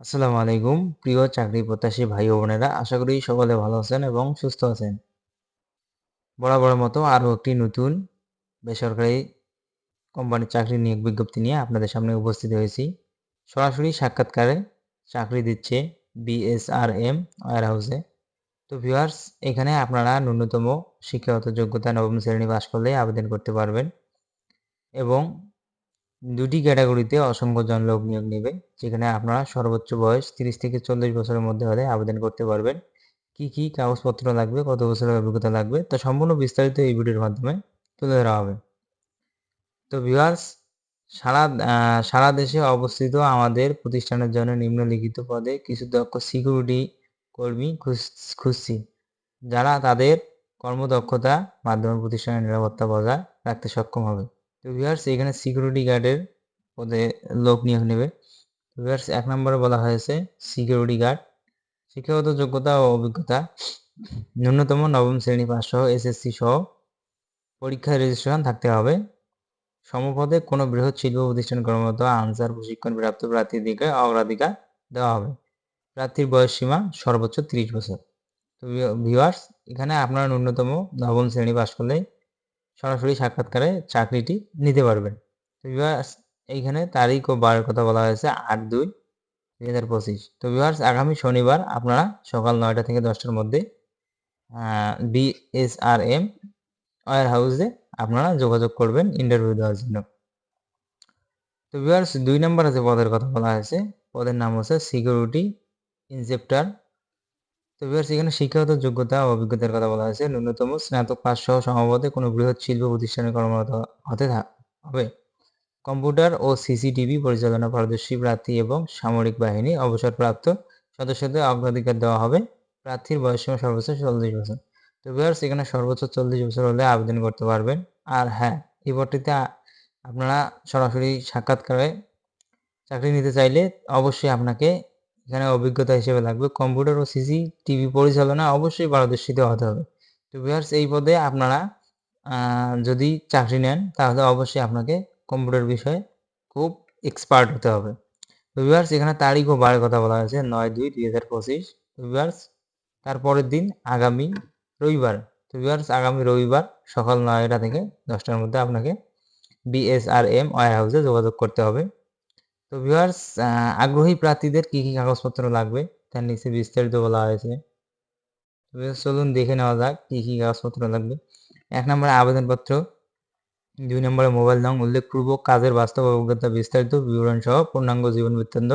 আসসালামু আলাইকুম। প্রিয় চাকরি প্রত্যাশী ভাই ও বোনেরা, আশা করি সকলে ভালো আছেন এবং সুস্থ আছেন। বরাবরের মতো আরও একটি নতুন বেসরকারি কোম্পানির চাকরি নিয়োগ বিজ্ঞপ্তি নিয়ে আপনাদের সামনে উপস্থিত হয়েছি। সরাসরি সাক্ষাৎকারে চাকরি দিচ্ছে বিএসআরএম ওয়ার হাউসে তো ভিউয়ার্স, এখানে আপনারা ন্যূনতম শিক্ষাগত যোগ্যতা নবম শ্রেণি পাস করলে আবেদন করতে পারবেন এবং দুটি ক্যাটাগরিতে অসংখ্য জন লোক নিয়োগ নেবে, যেখানে আপনারা সর্বোচ্চ বয়স তিরিশ থেকে চল্লিশ বছরের মধ্যে হলে আবেদন করতে পারবেন। কি কি কাগজপত্র লাগবে, কত বছরের অভিজ্ঞতা লাগবে, তা সম্পূর্ণ বিস্তারিত এই ভিডিওর মাধ্যমে তুলে ধরা হবে। তো ভিউয়ার্স সারা সারা দেশে অবস্থিত আমাদের প্রতিষ্ঠানের জন্য নিম্নলিখিত পদে কিছু দক্ষ সিকিউরিটি কর্মী খুঁজছি, যারা তাদের কর্মদক্ষতা মাধ্যমে প্রতিষ্ঠানের নিরাপত্তা বজায় রাখতে সক্ষম হবে। ভিউয়ার্স এখানে সিকিউরিটি গার্ডের পদে লোক নিয়োগ নেবে। ভিউয়ার্স এক নম্বরে বলা হয়েছে সিকিউরিটি গার্ড শিক্ষাগত যোগ্যতা ও অভিজ্ঞতা, ন্যূনতম নবম শ্রেণি পাস সহ এসএসসি সহ পরীক্ষায় রেজিস্ট্রেশন থাকতে হবে। সমপদে কোনো বৃহৎ শিল্প প্রতিষ্ঠান কর্মরত আনসার, প্রশিক্ষণ প্রাপ্ত প্রার্থীর দিকে অগ্রাধিকার দেওয়া হবে। প্রার্থীর বয়স সীমা সর্বোচ্চ তিরিশ বছর। তো ভিউয়ার্স এখানে আপনারা ন্যূনতম নবম শ্রেণি পাশ করলেই সরাসরি সাক্ষাৎকারে চাকরিটি নিতে পারবেন। তো ভিউয়ার্স এইখানে তারিখ ও বারের কথা বলা হয়েছে আট দুই দুই হাজার পঁচিশ। তো ভিউয়ার্স আগামী শনিবার আপনারা সকাল নয়টা থেকে দশটার মধ্যে বিএসআরএম ওয়ার হাউসে আপনারা যোগাযোগ করবেন ইন্টারভিউ দেওয়ার জন্য। তো ভিউয়ার্স দুই নম্বর আছে পদের কথা বলা হয়েছে। পদের নাম হচ্ছে সিকিউরিটি ইনসেপ্টার তো ভিউয়ার্স এখানে শিক্ষাগত যোগ্যতা ও অভিজ্ঞতার কথা বলা হয়েছে। ন্যূনতম স্নাতক পাস সহ সম্ভবত কোনো বৃহৎ শিল্প প্রতিষ্ঠানে কর্মরত হতে হবে। কম্পিউটার ও সিসিটিভি পরিচালনা, পারদর্শী প্রার্থী এবং সামরিক বাহিনী অবসরপ্রাপ্ত সদস্যদের অগ্রাধিকার দেওয়া হবে। প্রার্থীর বয়সসীমা সর্বোচ্চ চল্লিশ বছর। তো ভিউয়ার্স এখানে সর্বোচ্চ চল্লিশ বছর হলে আবেদন করতে পারবেন। আর হ্যাঁ এই পদটিতে আপনারা সরাসরি সাক্ষাৎকারে চাকরি নিতে চাইলে অবশ্যই আপনাকে এখানে অভিজ্ঞতা হিসেবে লাগবে। কম্পিউটার ও সিসি টিভি পরিচালনা অবশ্যই পারদর্শিত হতে হবে। তো ভিউয়ার্স এই পদে আপনারা যদি চাকরি নেন, তাহলে অবশ্যই আপনাকে কম্পিউটার বিষয়ে খুব এক্সপার্ট হতে হবে। তো ভিউয়ার্স এখানে তারিখ ও বারের কথা বলা হয়েছে, নয় দুই দুই হাজার পঁচিশ। তো ভিউয়ার্স তারপরের দিন আগামী রবিবার, তো ভিউয়ার্স আগামী রবিবার সকাল নয়টা থেকে দশটার মধ্যে আপনাকে বিএসআরএম ওয়ার হাউসে যোগাযোগ করতে হবে। তো ভিউয়ার্স আগ্রহী প্রার্থীদের কী কী কাগজপত্র লাগবে? তার নিচে বিস্তারিত বলা হয়েছে। চলুন দেখে নেওয়া যাক কী কী কাগজপত্র লাগবে। এক নম্বরে আবেদনপত্র, দুই নম্বরে মোবাইল নং, উল্লেখপূর্বক কাজের বাস্তব অভিজ্ঞতা বিস্তারিত বিবরণ সহ পূর্ণাঙ্গ জীবন বৃত্তান্ত।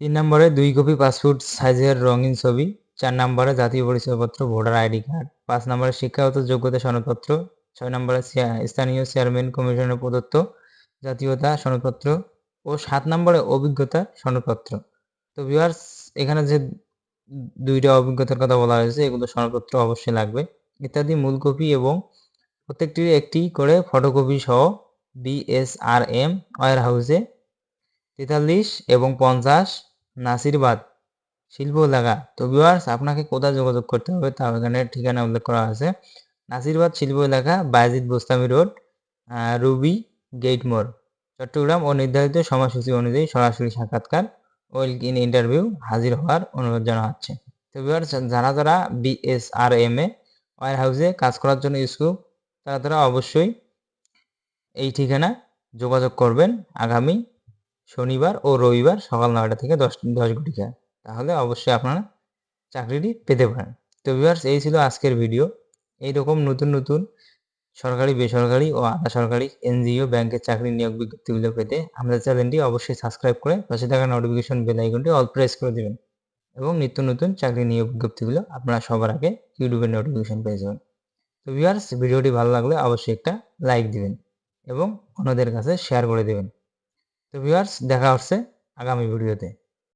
তিন নম্বরে দুই কপি পাসপোর্ট সাইজের রঙিন ছবি। চার নম্বরে জাতীয় পরিচয়পত্র, ভোটার আইডি কার্ড। পাঁচ নম্বরে শিক্ষাগত যোগ্যতা সনদপত্র। ছয় নম্বরে স্থানীয় চেয়ারম্যান কমিশনের প্রদত্ত জাতীয়তা সনদপত্র। ও সাত নম্বরে অভিজ্ঞতা সনদপত্র তো ভিউয়ার্স এখানে যে দুইটা অভিজ্ঞতার কথা বলা হয়েছে, এগুলো সনদপত্র অবশ্যই লাগবে। ইত্যাদি মূল কপি এবং প্রত্যেকটির একটি করে ফটোকপি সহ বিএসআরএম ওয়ার হাউসে তেতাল্লিশ এবং পঞ্চাশ নাসিরবাদ শিল্প এলাকা। তো ভিউয়ার্স আপনাকে কোথায় যোগাযোগ করতে হবে তা এখানে ঠিকানা উল্লেখ করা আছে। নাসিরবাদ শিল্প এলাকা Bayazid Bostami road ruby gate মোড়। চট্টগ্রাম ও নির্ধারিত সময়সূচি অনুযায়ী সরাসরি সাক্ষাৎকার ওয়েল ইন ইন্টারভিউ হাজির হওয়ার অনুরোধ জানানো হচ্ছে যারা যারা বিএসআরএম এ ওয়ার হাউসে কাজ করার জন্য ইচ্ছুক, তারা তারা অবশ্যই এই ঠিকানা যোগাযোগ করবেন আগামী শনিবার ও রবিবার সকাল নয়টা থেকে দশ দশ ঘটিকা। তাহলে অবশ্যই আপনারা চাকরিটি পেতে পারেন। তো ভিউয়ার্স এই ছিল আজকের ভিডিও এইরকম নতুন নতুন সরকারি, বেসরকারি ও আধা সরকারি এনজিও ব্যাংকের চাকরি নিয়োগ বিজ্ঞপ্তিগুলো পেতে আমাদের চ্যানেলটি অবশ্যই সাবস্ক্রাইব করে পাশে থাকা নোটিফিকেশন বেল আইকনটি অল প্রেস করে দেবেন এবং নিত্য নতুন চাকরি নিয়োগ বিজ্ঞপ্তিগুলো আপনারা সবার আগে ইউটিউবের নোটিফিকেশন পেয়ে যাবেন। তো ভিউয়ার্স ভিডিওটি ভালো লাগলে অবশ্যই একটা লাইক দিবেন এবং অন্যদের কাছে শেয়ার করে দেবেন। তো ভিউয়ার্স দেখা হচ্ছে আগামী ভিডিওতে